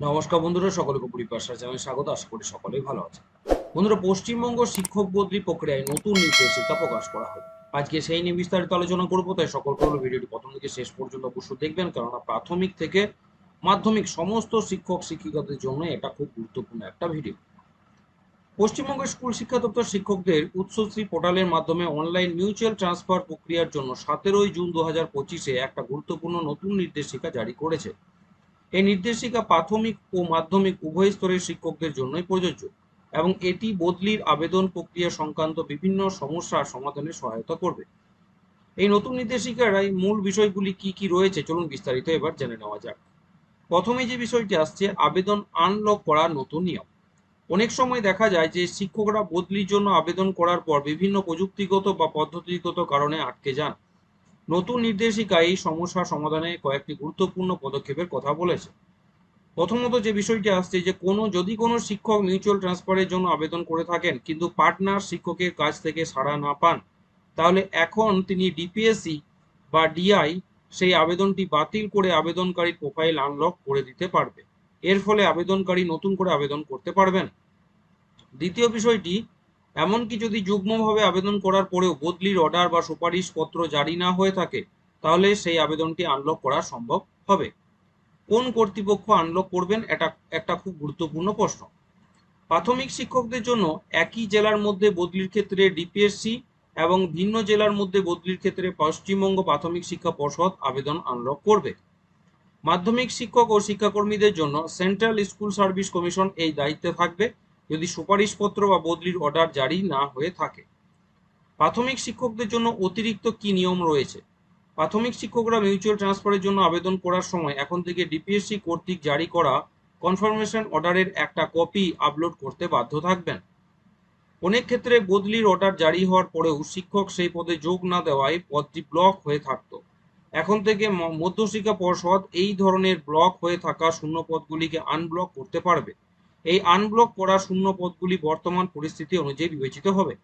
নমস্কার বন্ধুরা, সকলকে পরিপাশা জানাই স্বাগত, আশা করি সকলেই ভালো আছে বন্ধুরা, পশ্চিমবঙ্গ শিক্ষক বদলি প্রক্রিয়ায় নতুন নির্দেশিকা প্রকাশ করা হবে আজকে সেই নিয়ে বিস্তারিত আলোচনা করব, তাই সকলকে হলো ভিডিওটি প্রথম থেকে শেষ পর্যন্ত অবশ্যই দেখবেন, কেননা প্রাথমিক থেকে মাধ্যমিক সমস্ত শিক্ষক শিক্ষিকাদের জন্য এটা খুব গুরুত্বপূর্ণ একটা ভিডিও। পশ্চিমবঙ্গের স্কুল শিক্ষা দপ্তর শিক্ষকদের উৎসশ্রী পোর্টালের মাধ্যমে অনলাইন মিউচুয়াল ট্রান্সফার প্রক্রিয়ার জন্য সতেরোই জুন দু হাজার পঁচিশে একটা গুরুত্বপূর্ণ নতুন নির্দেশিকা জারি করেছে। এই নির্দেশিকা প্রাথমিক ও মাধ্যমিক উভয় স্তরের শিক্ষকদের জন্যই প্রযোজ্য এবং এটি বদলির আবেদন প্রক্রিয়া সংক্রান্ত বিভিন্ন সমস্যা সমাধানে সহায়তা করবে। এই নতুন নির্দেশিকার এই মূল বিষয়গুলি কি কি রয়েছে চলুন বিস্তারিত এবার জেনে নেওয়া যাক। প্রথমে যে বিষয়টি আসছে, আবেদন আনলক করার নতুন নিয়ম। অনেক সময় দেখা যায় যে শিক্ষকরা বদলির জন্য আবেদন করার পর বিভিন্ন প্রযুক্তিগত বা পদ্ধতিগত কারণে আটকে যান। নতুন নির্দেশিকা এই সমস্যা সমাধানে কয়েকটি গুরুত্বপূর্ণ পদক্ষেপের কথা বলেছে। প্রথমত যে বিষয়টি আসছে যে কোনো, যদি কোনো শিক্ষক মিউচুয়াল ট্রান্সফারের জন্য আবেদন করে থাকেন, কিন্তু পার্টনার শিক্ষকের কাছ থেকে সাড়া না পান, তাহলে এখন তিনি ডিপিএসসি বা ডিআই সেই আবেদনটি বাতিল করে আবেদনকারীর প্রোফাইল আনলক করে দিতে পারবে। এর ফলে আবেদনকারী নতুন করে আবেদন করতে পারবেন দ্বিতীয় বিষয়টি এমনকি যদি যুগ্মভাবে আবেদন করার পরেও বদলির অর্ডার বা সুপারিশ পত্র জারি না হয়ে থাকে, তাহলে সেই আবেদনটি আনলক করা সম্ভব হবে। কোন কর্তৃপক্ষ আনলক করবেন এটা একটা খুব গুরুত্বপূর্ণ প্রশ্ন। প্রাথমিক শিক্ষকদের জন্য একই জেলার মধ্যে বদলির ক্ষেত্রে ডিপিএসসি এবং ভিন্ন জেলার মধ্যে বদলির ক্ষেত্রে পশ্চিমবঙ্গ প্রাথমিক শিক্ষা পর্ষদ আবেদন আনলক করবে। মাধ্যমিক শিক্ষক ও শিক্ষাকর্মীদের জন্য সেন্ট্রাল স্কুল সার্ভিস কমিশন এই দায়িত্বে থাকবে। যদি সুপারিশপত্র বা বদলির অর্ডার জারি না হয়ে থাকে। প্রাথমিক শিক্ষকদের জন্য অতিরিক্ত কি নিয়ম রয়েছে? প্রাথমিক শিক্ষকরা মিউচুয়াল ট্রান্সফারের জন্য আবেদন করার সময় এখন থেকে ডিপিএসসি কর্তৃক জারি করা কনফার্মেশন অর্ডারের একটা কপি আপলোড করতে বাধ্য থাকবেন। অনেক ক্ষেত্রে বদলির অর্ডার জারি হওয়ার পরেও শিক্ষক সেই পদে যোগ না দেওয়ায় পদটি ব্লক হয়ে থাকতো। এখন থেকে মধ্যশিক্ষা পর্ষদ এই ধরনের ব্লক হয়ে থাকা শূন্য পদগুলিকে আনব্লক করতে পারবে। এই আনব্লক করা শূন্য পদগুলি বর্তমান পরিস্থিতি অনুযায়ী বিবেচিত হবে।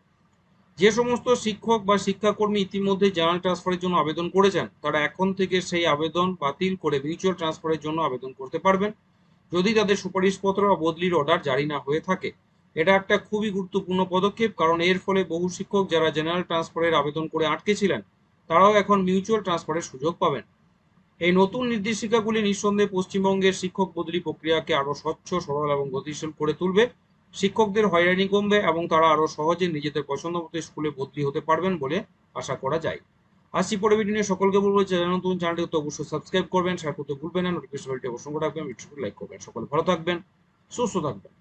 যে সমস্ত শিক্ষক বা শিক্ষাকর্মী ইতিমধ্যে জেনারেল ট্রান্সফারের জন্য আবেদন করেছেন, তারা এখন থেকে সেই আবেদন বাতিল করে মিউচুয়াল ট্রান্সফারের জন্য আবেদন করতে পারবেন। যদি তাদের সুপারিশপত্র বা বদলির অর্ডার জারি না হয়ে থাকে, এটা একটা খুবই গুরুত্বপূর্ণ পদক্ষেপ, কারণ এর ফলে বহু শিক্ষক যারা জেনারেল ট্রান্সফারের আবেদন করে আটকে ছিলেন, তারাও এখন মিউচুয়াল ট্রান্সফারের সুযোগ পাবেন। এই নতুন নির্দেশিকাগুলি নিঃসন্দেহে পশ্চিমবঙ্গের শিক্ষক বদলি প্রক্রিয়াকে আরও স্বচ্ছ, সরল এবং গতিশীল করে তুলবে। শিক্ষকদের হয়রানি কমবে এবং তারা আরও সহজে নিজেদের পছন্দ মতো স্কুলে বদলি হতে পারবেন বলে আশা করা যায়। আসছি পরে ভিডিও নিয়ে সকলকে বলব, যারা নতুন চ্যানেলটি তো অবশ্যই সাবস্ক্রাইব করবেন, শেয়ার করতে ভুলবেন না নোটিফিকেশন বেলটি অবশ্যই রাখবেন ভিডিওটি লাইক করবেন। সকলে ভালো থাকবেন, সুস্থ থাকবেন।